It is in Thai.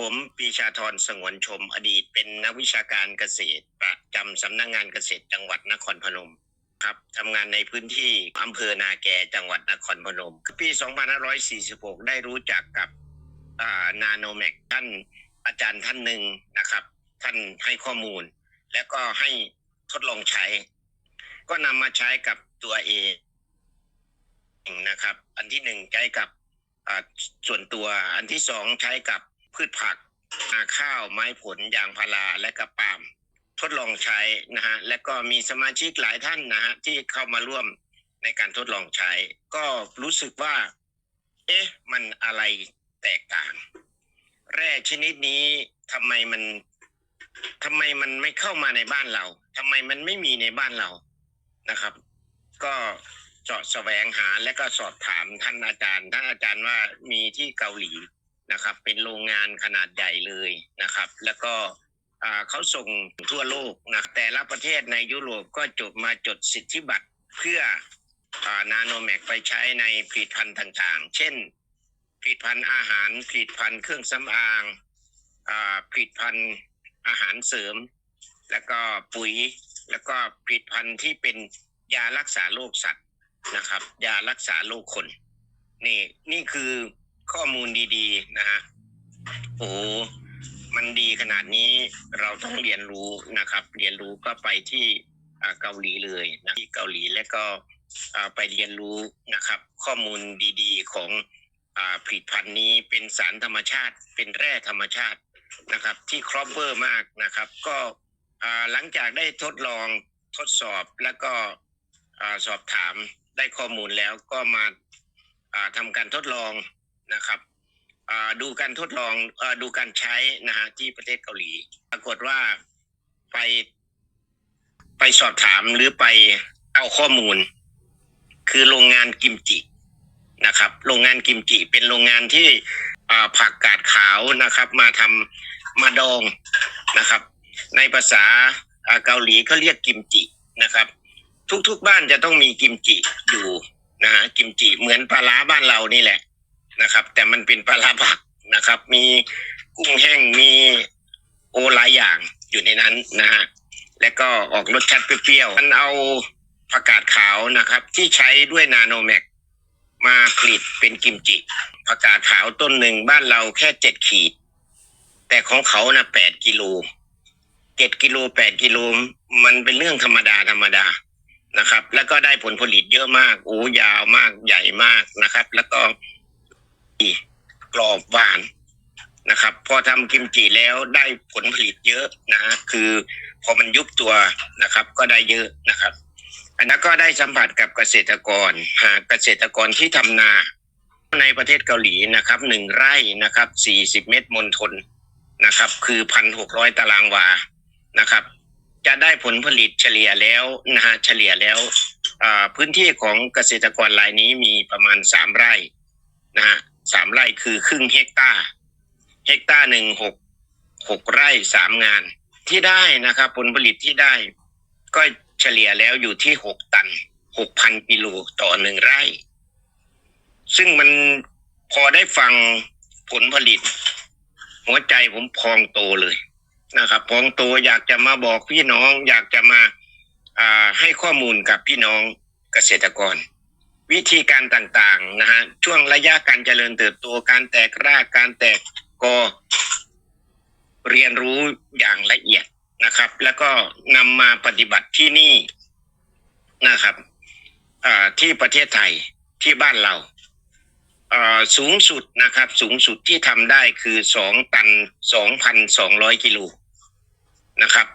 ผมปีชาธรสงวนชมอดีตเป็นนักวิชาการเกษตร ประจำสำนักงานเกษตรจังหวัดนครพนมครับทำงานในพื้นที่อำเภอนาแกจังหวัดนครพนม ปี 2546 ได้รู้จักกับนาโนแมกท่านอาจารย์ท่านหนึ่งนะครับ ท่านให้ข้อมูล แล้วก็ให้ทดลองใช้ ก็นำมาใช้กับตัวเองนะครับ อันที่หนึ่งใช้กับส่วนตัวอันที่สองใช้กับ พืชผักนาข้าวไม้ผลยางพาราและกระปาล์มทดลองใช้นะฮะและก็มีสมาชิกหลายท่านนะฮะที่เข้ามาร่วมในการทดลองใช้ ก็รู้สึกว่า เอ๊ะ มันอะไรแตกต่าง แร่ชนิดนี้ทำไมมันทำไมมันไม่เข้ามาในบ้านเราทำไมมันไม่มีในบ้านเรานะครับ ก็เจาะแสวงหาและก็สอบถามท่านอาจารย์ ท่านอาจารย์ว่ามีที่เกาหลี นะครับ เป็นโรงงานขนาดใหญ่เลยนะครับ แล้วก็เขาส่งทั่วโลกนะแต่ละประเทศในยุโรปก็จดมาจดสิทธิบัตรเพื่อนาโนแมกไปใช้ในผลิตภัณฑ์ต่างๆ เช่น ผลิตภัณฑ์อาหาร ผลิตภัณฑ์เครื่องสำอางผลิตภัณฑ์อาหารเสริม แล้วก็ปุ๋ย แล้วก็ผลิตภัณฑ์ที่เป็นยารักษาโรคสัตว์นะครับ ยารักษาโรคคน นี่นี่คือ ข้อมูลดีๆ นะฮะโอ้มันดีขนาดนี้เราต้องเรียนรู้นะครับ เรียนรู้ก็ไปที่เกาหลีเลยนะที่เกาหลีแล้วก็ไปเรียนรู้นะครับ ข้อมูลดีๆ ของอผลิตภัณฑ์นี้เป็นสารธรรมชาติ เป็นแร่ธรรมชาตินะครับ ที่ครอบเวอร์มากนะครับ ก็หลังจากได้ทดลองทดสอบแล้วก็สอบถามได้ข้อมูลแล้วก็มาทำการทดลอง นะครับดูการทดลองอดูการใช้นะฮะที่ประเทศเกาหลี ปรากฏว่าไปไปสอบถามหรือไปเอาข้อมูล คือโรงงานกิมจินะครับ โรงงานกิมจิเป็นโรงงานที่ผักกาดขาวนะครับ มาทำมาดองนะครับ ในภาษาอ่าเกาหลีเขาเรียกกิมจินะครับ ทุกๆบ้านจะต้องมีกิมจิอยู่นะฮะกิมจิเหมือนปลาร้าบ้านเรานี่แหละ นะครับ แต่มันเป็นปลาผักนะครับ มีกุ้งแห้งมีโอหลายอย่างอยู่ในนั้นนะฮะและก็ออกรสชาติเปรี้ยวๆมันเอาผักกาดขาวนะครับ ที่ใช้ด้วยนาโนแมกมาผลิตเป็นกิมจิผักกาดขาวต้นหนึ่งบ้านเราแค่เจ็ดขีด แต่ของเขานะแปดกิโลเจ็ดกิโลแปดกิโลมันเป็นเรื่องธรรมดาธรรมดานะครับ แล้วก็ได้ผลผลิตเยอะมากโอ้ยาวมากใหญ่มากนะครับ แล้วก็ กรอบหวานนะครับ พอทำกิมจิแล้วได้ผลผลิตเยอะนะคือพอมันยุบตัวนะครับ ก็ได้เยอะนะครับ อันนั้นก็ได้สัมผัสกับเกษตรกรหากเกษตรกรที่ทำนาในประเทศเกาหลีนะครับหนึ่งไร่นะครับสี่สิบเมตรมณฑลนะครับ คือพันหกร้อยตารางวานะครับ จะได้ผลผลิตเฉลี่ยแล้วนะฮะเฉลี่ยแล้วพื้นที่ของเกษตรกรรายนี้มีประมาณสามไร่นะฮะ สามไร่คือครึ่งเฮกตาร์เฮกตาร์หนึ่งหกหกไร่สามงาน ที่ได้นะครับ ผลผลิตที่ได้ ก็เฉลี่ยแล้วอยู่ที่หกตันหกพันกิโลต่อหนึ่งไร่ ซึ่งมันพอได้ฟังผลผลิต หัวใจผมพองโตเลยนะครับพองโตอยากจะมาบอกพี่น้อง อยากจะมาอ่าให้ข้อมูลกับพี่น้องเกษตรกร วิธีการต่างๆนะฮะช่วงระยะการเจริญเติบโตการแตกรากการแตกกอเรียนรู้อย่างละเอียดนะครับ แล้วก็นำมาปฏิบัติที่นี่นะครับที่ประเทศไทยที่บ้านเราอ่าสูงสุดนะครับ สูงสุดที่ทำได้คือสองตันสองพันสองร้อยกิโลนะครับ